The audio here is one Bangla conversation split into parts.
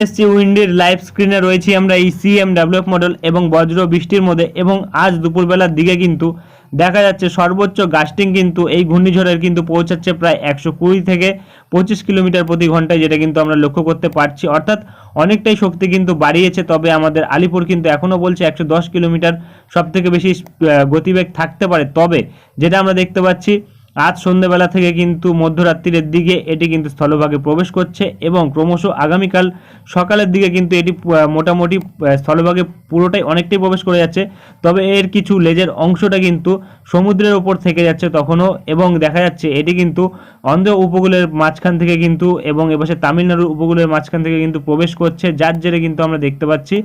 এসছি উইন্ডের লাইভ স্ক্রিনে রয়েছি আমরা এই সিএম মডেল এবং বজ্র বৃষ্টির মধ্যে এবং আজ দুপুরবেলার দিকে কিন্তু দেখা যাচ্ছে সর্বোচ্চ গাস্টিং কিন্তু এই ঘূর্ণিঝড়ের কিন্তু পৌঁছাচ্ছে প্রায় একশো কুড়ি থেকে পঁচিশ কিলোমিটার প্রতি ঘন্টায়, যেটা কিন্তু আমরা লক্ষ্য করতে পারছি। অর্থাৎ অনেকটাই শক্তি কিন্তু বাড়িয়েছে, তবে আমাদের আলিপুর কিন্তু এখনও বলছে একশো দশ কিলোমিটার সব থেকে বেশি গতিবেগ থাকতে পারে। তবে যেটা আমরা দেখতে পাচ্ছি আজ সন্ধ্যেবেলা থেকে কিন্তু মধ্যরাত্রির দিকে এটি কিন্তু স্থলভাগে প্রবেশ করছে এবং ক্রমশ আগামীকাল সকালের দিকে কিন্তু এটি মোটামুটি স্থলভাগে পুরোটাই অনেকটাই প্রবেশ করে যাচ্ছে। তবে এর কিছু লেজের অংশটা কিন্তু সমুদ্রের ওপর থেকে যাচ্ছে তখনও এবং দেখা যাচ্ছে এটি কিন্তু অন্ধ্র উপকূলের মাঝখান থেকে কিন্তু এবং এপাশে তামিলনাড়ুর উপকূলের মাঝখান থেকে কিন্তু প্রবেশ করছে, যার জেরে কিন্তু আমরা দেখতে পাচ্ছি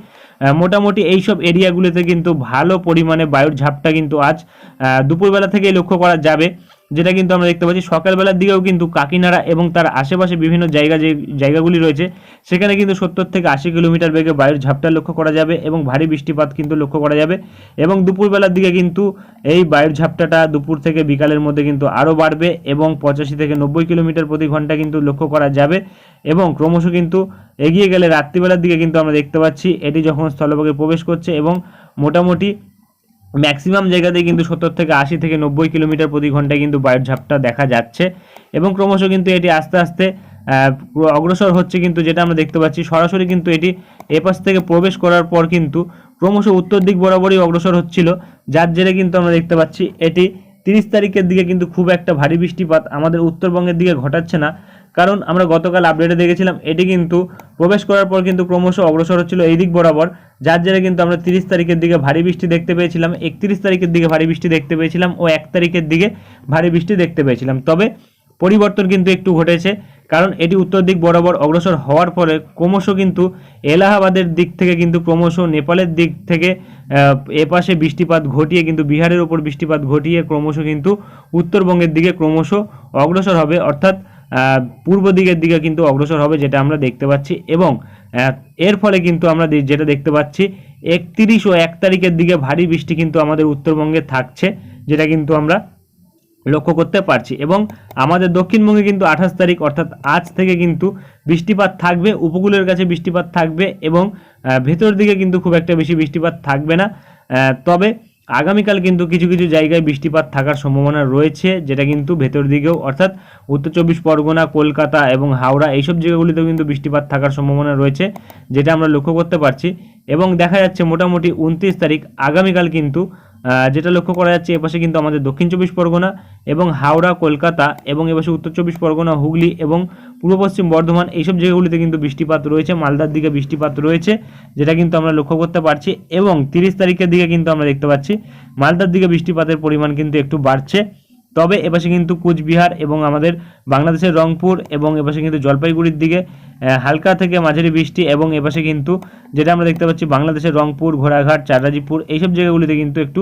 মোটামুটি এইসব এরিয়াগুলিতে কিন্তু ভালো পরিমাণে বায়ুর ঝাপটা কিন্তু আজ দুপুরবেলা থেকেই লক্ষ্য করা যাবে। যেটা কিন্তু আমরা দেখতে পাচ্ছি, সকালবেলার দিকেও কিন্তু কাকিনাড়া এবং তার আশেপাশে বিভিন্ন জায়গা যে জায়গাগুলি রয়েছে, সেখানে কিন্তু সত্তর থেকে আশি কিলোমিটার বেগে বায়ুর ঝাপটা লক্ষ্য করা যাবে এবং ভারী বৃষ্টিপাত কিন্তু লক্ষ্য করা যাবে এবং দুপুরবেলার দিকে কিন্তু এই বায়ুর ঝাপটাটা দুপুর থেকে বিকালের মধ্যে কিন্তু আরও বাড়বে এবং পঁচাশি থেকে নব্বই কিলোমিটার প্রতি ঘণ্টা কিন্তু লক্ষ্য করা যাবে এবং ক্রমশ কিন্তু এগিয়ে গেলে রাত্রিবেলার দিকে কিন্তু আমরা দেখতে পাচ্ছি, এটি যখন স্থলভাগে প্রবেশ করছে এবং মোটামুটি ম্যাক্সিমাম জায়গাতেই কিন্তু সত্তর থেকে আশি থেকে নব্বই কিলোমিটার প্রতি ঘন্টায় কিন্তু বায়ুর ঝাপটা দেখা যাচ্ছে। এবং ক্রমশ কিন্তু এটি আস্তে আস্তে অগ্রসর হচ্ছে কিন্তু যেটা আমরা দেখতে পাচ্ছি। সরাসরি কিন্তু এটি এপাশ থেকে প্রবেশ করার পর কিন্তু ক্রমশ উত্তর দিক বরাবরই অগ্রসর হচ্ছিল। যার জেরে কিন্তু আমরা দেখতে পাচ্ছি, এটি তিরিশ তারিখের দিকে কিন্তু খুব একটা ভারী বৃষ্টিপাত আমাদের উত্তরবঙ্গের দিকে ঘটাচ্ছে না। কারণ আমরা গতকাল আপডেটে দেখেছিলাম, এটি কিন্তু প্রবেশ করার পর কিন্তু ক্রমশ অগ্রসর হচ্ছিল এই দিক বরাবর, যার জেরে কিন্তু আমরা তিরিশ তারিখের দিকে ভারী বৃষ্টি দেখতে পেয়েছিলাম, একত্রিশ তারিখের দিকে ভারী বৃষ্টি দেখতে পেয়েছিলাম ও এক তারিখের দিকে ভারী বৃষ্টি দেখতে পেয়েছিলাম। তবে পরিবর্তন কিন্তু একটু ঘটেছে, কারণ এটি উত্তর দিক বরাবর অগ্রসর হওয়ার ফলে ক্রমশ কিন্তু এলাহাবাদের দিক থেকে কিন্তু ক্রমশ নেপালের দিক থেকে এপাশে বৃষ্টিপাত ঘটিয়ে কিন্তু বিহারের ওপর বৃষ্টিপাত ঘটিয়ে ক্রমশ কিন্তু উত্তরবঙ্গের দিকে ক্রমশ অগ্রসর হবে। অর্থাৎ পূর্ব দিকের দিকে কিন্তু অগ্রসর হবে, যেটা আমরা দেখতে পাচ্ছি। এবং এর ফলে কিন্তু আমরা যেটা দেখতে পাচ্ছি, একত্রিশ ও এক তারিখের দিকে ভারী বৃষ্টি কিন্তু আমাদের উত্তরবঙ্গে থাকছে, যেটা কিন্তু আমরা লক্ষ্য করতে পারছি। এবং আমাদের দক্ষিণবঙ্গে কিন্তু আঠাশ তারিখ, অর্থাৎ আজ থেকে কিন্তু বৃষ্টিপাত থাকবে, উপকূলের কাছে বৃষ্টিপাত থাকবে এবং ভেতর দিকে কিন্তু খুব একটা বেশি বৃষ্টিপাত থাকবে না। তবে আগামীকাল কিন্তু কিছু কিছু জায়গায় বৃষ্টিপাত থাকার সম্ভাবনা রয়েছে, যেটা কিন্তু ভেতর দিকেও, অর্থাৎ উত্তর চব্বিশ পরগনা, কলকাতা এবং হাওড়া এইসব জায়গাগুলিতেও কিন্তু বৃষ্টিপাত থাকার সম্ভাবনা রয়েছে, যেটা আমরা লক্ষ্য করতে পারছি। এবং দেখা যাচ্ছে মোটামুটি উনত্রিশ তারিখ আগামীকাল কিন্তু যেটা লক্ষ্য করা যাচ্ছে এপাশে কিন্তু আমাদের দক্ষিণ চব্বিশ পরগনা এবং হাওড়া, কলকাতা এবং এপাশে উত্তর চব্বিশ পরগনা, হুগলি এবং পূর্ব পশ্চিম বর্ধমান এইসব জায়গাগুলিতে কিন্তু বৃষ্টিপাত রয়েছে, মালদার দিকে বৃষ্টিপাত রয়েছে, যেটা কিন্তু আমরা লক্ষ্য করতে পারছি এবং তিরিশ তারিখের দিকে কিন্তু আমরা দেখতে পাচ্ছি মালদার দিকে বৃষ্টিপাতের পরিমাণ কিন্তু একটু বাড়ছে। তবে এপাশে কিন্তু কুচবিহার এবং আমাদের বাংলাদেশের রংপুর এবং এপাশে কিন্তু জলপাইগুড়ির দিকে হালকা থেকে মাঝারি বৃষ্টি এবং এপাশে কিন্তু যেটা আমরা দেখতে পাচ্ছি বাংলাদেশের রংপুর, ঘোড়াঘাট চারাজিপুর এইসব জায়গাগুলিতে কিন্তু একটু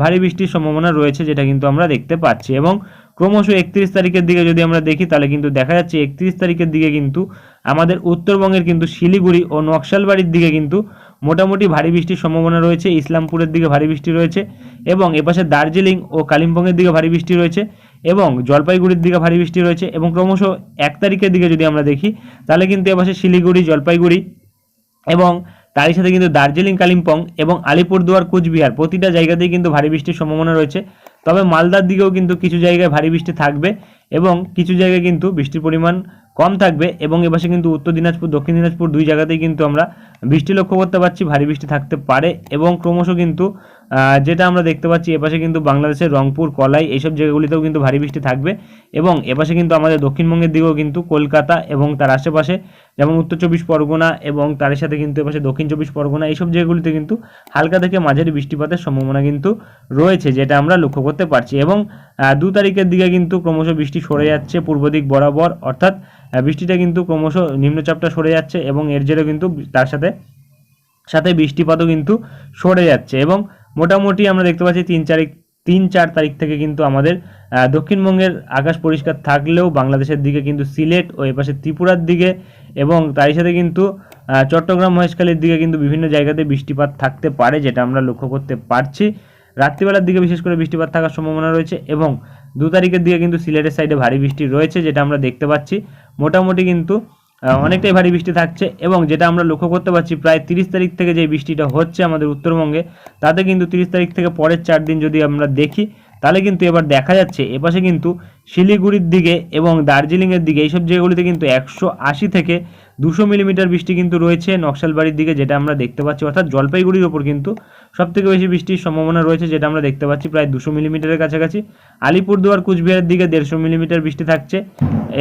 ভারী বৃষ্টির সম্ভাবনা রয়েছে যেটা কিন্তু আমরা দেখতে পাচ্ছি এবং ক্রমশ একত্রিশ তারিখের দিকে যদি আমরা দেখি, তাহলে কিন্তু দেখা যাচ্ছে একত্রিশ তারিখের দিকে কিন্তু আমাদের উত্তরবঙ্গের কিন্তু শিলিগুড়ি ও নকশালবাড়ির দিকে কিন্তু মোটামুটি ভারী বৃষ্টির সম্ভাবনা রয়েছে। ইসলামপুরের দিকে ভারী বৃষ্টি রয়েছে এবং এপাশে দার্জিলিং ও কালিম্পংয়ের দিকে ভারী বৃষ্টি রয়েছে এবং জলপাইগুড়ির দিকে ভারী বৃষ্টি রয়েছে এবং ক্রমশ এক তারিখের দিকে যদি আমরা দেখি, তাহলে কিন্তু এপাশে শিলিগুড়ি, জলপাইগুড়ি এবং তারই সাথে কিন্তু দার্জিলিং, কালিম্পং এবং আলিপুরদুয়ার, কুচবিহার প্রতিটা জায়গাতেই কিন্তু ভারী বৃষ্টির সম্ভাবনা রয়েছে। তবে মালদার দিকেও কিন্তু কিছু জায়গায় ভারী বৃষ্টি থাকবে এবং কিছু জায়গায় কিন্তু বৃষ্টির পরিমাণ কম থাকবে এবং এপাশে কিন্তু উত্তর দিনাজপুর, দক্ষিণ দিনাজপুর দুই জায়গাতেই কিন্তু আমরা বৃষ্টি লক্ষ্য করতে পারছি, ভারী বৃষ্টি থাকতে পারে এবং ক্রমশ কিন্তু যেটা আমরা দেখতে পাচ্ছি, এপাশে কিন্তু বাংলাদেশের রংপুর, কলাই এইসব জায়গাগুলিতেও কিন্তু ভারী বৃষ্টি থাকবে এবং এপাশে কিন্তু আমাদের দক্ষিণবঙ্গের দিকেও কিন্তু কলকাতা এবং তার আশেপাশে যেমন উত্তর চব্বিশ পরগনা এবং তার সাথে কিন্তু এপাশে দক্ষিণ চব্বিশ পরগনা এইসব জায়গাগুলিতে কিন্তু হালকা থেকে মাঝারি বৃষ্টিপাতের সম্ভাবনা কিন্তু রয়েছে, যেটা আমরা লক্ষ্য করতে পারছি এবং দু তারিখের দিকে কিন্তু ক্রমশ বৃষ্টি সরে যাচ্ছে পূর্ব দিক বরাবর, অর্থাৎ বৃষ্টিটা কিন্তু ক্রমশ নিম্নচাপটা সরে যাচ্ছে এবং এর জেরে কিন্তু তার সাথে সাথে বৃষ্টিপাতও কিন্তু সরে যাচ্ছে এবং মোটামুটি আমরা দেখতে পাচ্ছি তিন তারিখ তিন চার তারিখ থেকে কিন্তু আমাদের দক্ষিণবঙ্গের আকাশ পরিষ্কার থাকলেও বাংলাদেশের দিকে কিন্তু সিলেট ও এপাশে ত্রিপুরার দিকে এবং তারই সাথে কিন্তু চট্টগ্রাম মহেশখালীর দিকে কিন্তু বিভিন্ন জায়গাতে বৃষ্টিপাত থাকতে পারে যেটা আমরা লক্ষ্য করতে পারছি। রাত্রিবেলার দিকে বিশেষ করে বৃষ্টিপাত থাকার সম্ভাবনা রয়েছে এবং দু তারিখের দিকে কিন্তু সিলেটের সাইডে ভারী বৃষ্টি রয়েছে যেটা আমরা দেখতে পাচ্ছি। মোটামুটি কিন্তু অনেকটাই ভারী বৃষ্টি থাকছে এবং যেটা আমরা লক্ষ্য করতে পারছি, প্রায় তিরিশ তারিখ থেকে যে বৃষ্টিটা হচ্ছে আমাদের উত্তরবঙ্গে, তাতে কিন্তু তিরিশ তারিখ থেকে পরের চার দিন যদি আমরা দেখি, তাহলে কিন্তু এবার দেখা যাচ্ছে এপাশে কিন্তু শিলিগুড়ির দিকে এবং দার্জিলিংয়ের দিকে, এইসব জায়গাগুলিতে কিন্তু একশো আশি থেকে দুশো মিলিমিটার বৃষ্টি কিন্তু রয়েছে নকশালবাড়ির দিকে, যেটা আমরা দেখতে পাচ্ছি। অর্থাৎ জলপাইগুড়ির ওপর কিন্তু সব থেকে বেশি বৃষ্টির সম্ভাবনা রয়েছে, যেটা আমরা দেখতে পাচ্ছি প্রায় দুশো মিলিমিটারের কাছাকাছি। আলিপুরদুয়ার, কুচবিহারের দিকে দেড়শো মিলিমিটার বৃষ্টি থাকছে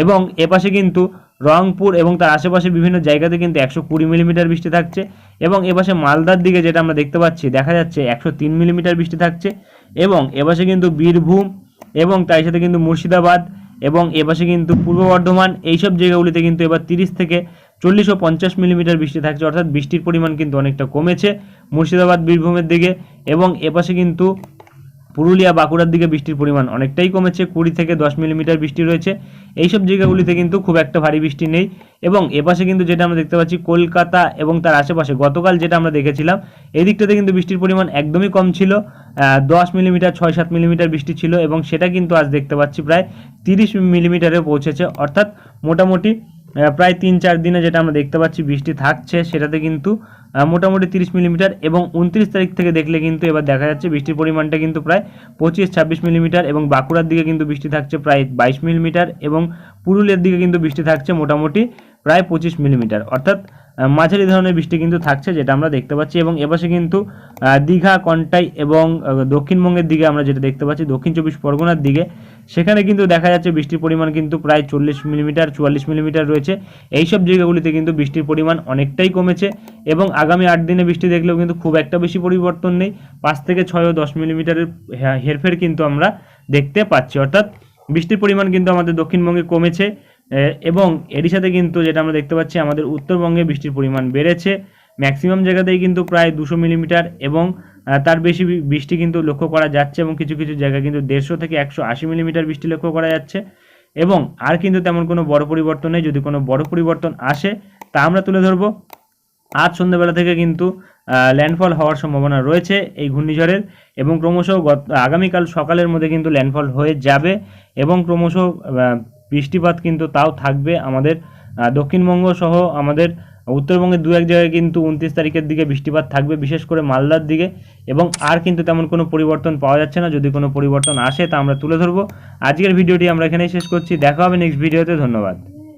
এবং এপাশে কিন্তু রংপুর এবং তার আশেপাশে বিভিন্ন জায়গাতে কিন্তু একশো কুড়ি মিলিমিটার বৃষ্টি থাকছে এবং এপাশে মালদার দিকে যেটা আমরা দেখতে পাচ্ছি, দেখা যাচ্ছে একশো তিন মিলিমিটার বৃষ্টি থাকছে এবং এপাশে কিন্তু বীরভূম এবং তার সাথে কিন্তু মুর্শিদাবাদ এবং এপাশে কিন্তু পূর্ব বর্ধমান, এইসব জায়গাগুলিতে কিন্তু এবার তিরিশ থেকে চল্লিশ ও পঞ্চাশ মিলিমিটার বৃষ্টি থাকছে, অর্থাৎ বৃষ্টির পরিমাণ কিন্তু অনেকটা কমেছে মুর্শিদাবাদ, বীরভূমের দিকে এবং এপাশে কিন্তু পুরুলিয়া বাঁকুড়ার দিকে বৃষ্টির পরিমাণ অনেকটাই কমেছে, কুড়ি থেকে দশ মিলিমিটার বৃষ্টি রয়েছে। এইসব জায়গাগুলিতে কিন্তু খুব একটা ভারী বৃষ্টি নেই এবং এপাশে কিন্তু যেটা আমরা দেখতে পাচ্ছি কলকাতা এবং তার আশেপাশে গতকাল যেটা আমরা দেখেছিলাম এই দিকটাতে কিন্তু বৃষ্টির পরিমাণ একদমই কম ছিল। দশ মিলিমিটার, ছয় সাত মিলিমিটার বৃষ্টি ছিল এবং সেটা কিন্তু আজ দেখতে পাচ্ছি প্রায় তিরিশ মিলিমিটারে পৌঁছেছে। অর্থাৎ মোটামুটি প্রায় তিন চার দিনে যেটা আমরা দেখতে পাচ্ছি, বৃষ্টি থাকছে, সেটাতে কিন্তু মোটামুটি তিরিশ মিলিমিটার এবং উনত্রিশ তারিখ থেকে দেখলে কিন্তু এবার দেখা যাচ্ছে বৃষ্টির পরিমাণটা কিন্তু প্রায় পঁচিশ, ছাব্বিশ মিলিমিটার এবং বাঁকুড়ার দিকে কিন্তু বৃষ্টি থাকছে প্রায় বাইশ মিলিমিটার এবং পুরুলিয়ার দিকে কিন্তু বৃষ্টি থাকছে মোটামুটি প্রায় পঁচিশ মিলিমিটার। অর্থাৎ মাঝারি ধরনের বৃষ্টি কিন্তু থাকছে যেটা আমরা দেখতে পাচ্ছি এবং এপাশে কিন্তু দীঘা, কন্টাই এবং দক্ষিণবঙ্গের দিকে আমরা যেটা দেখতে পাচ্ছি, দক্ষিণ চব্বিশ পরগনার দিকে সেখানে কিন্তু দেখা যাচ্ছে বৃষ্টির পরিমাণ কিন্তু প্রায় চল্লিশ মিলিমিটার, চুয়াল্লিশ মিলিমিটার রয়েছে। এইসব জায়গাগুলিতে কিন্তু বৃষ্টির পরিমাণ অনেকটাই কমেছে এবং আগামী আট দিনে বৃষ্টি দেখলেও কিন্তু খুব একটা বেশি পরিবর্তন নেই। পাঁচ থেকে ছয় ও দশ মিলিমিটারের হেরফের কিন্তু আমরা দেখতে পাচ্ছি। অর্থাৎ বৃষ্টির পরিমাণ কিন্তু আমাদের দক্ষিণবঙ্গে কমেছে এবং এরই সাথে কিন্তু যেটা আমরা দেখতে পাচ্ছি, আমাদের উত্তরবঙ্গে বৃষ্টির পরিমাণ বেড়েছে। ম্যাক্সিমাম জায়গাতেই কিন্তু প্রায় দুশো মিলিমিটার এবং তার বেশি বৃষ্টি কিন্তু লক্ষ্য করা যাচ্ছে এবং কিছু কিছু জায়গায় কিন্তু দেড়শো থেকে একশো আশি মিলিমিটার বৃষ্টি লক্ষ্য করা যাচ্ছে। এবং আর কিন্তু তেমন কোনো বড় পরিবর্তন নেই। যদি কোনো বড় পরিবর্তন আসে, তা আমরা তুলে ধরবো। আজ সন্ধ্যাবেলা থেকে কিন্তু ল্যান্ডফল হওয়ার সম্ভাবনা রয়েছে এই ঘূর্ণিঝড়ের এবং ক্রমশ গত, আগামীকাল সকালের মধ্যে কিন্তু ল্যান্ডফল হয়ে যাবে এবং ক্রমশ বৃষ্টিপাত কিন্তু তাও থাকবে আমাদের দক্ষিণবঙ্গ সহ আমাদের উত্তরবঙ্গের দু এক জায়গায় কিন্তু উনত্রিশ তারিখের দিকে বৃষ্টিপাত থাকবে, বিশেষ করে মালদার দিকে। এবং আর কিন্তু তেমন কোনো পরিবর্তন পাওয়া যাচ্ছে না। যদি কোনো পরিবর্তন আসে তা আমরা তুলে ধরবো। আজকের ভিডিওটি আমরা এখানেই শেষ করছি। দেখা হবে নেক্সট ভিডিওতে ধন্যবাদ।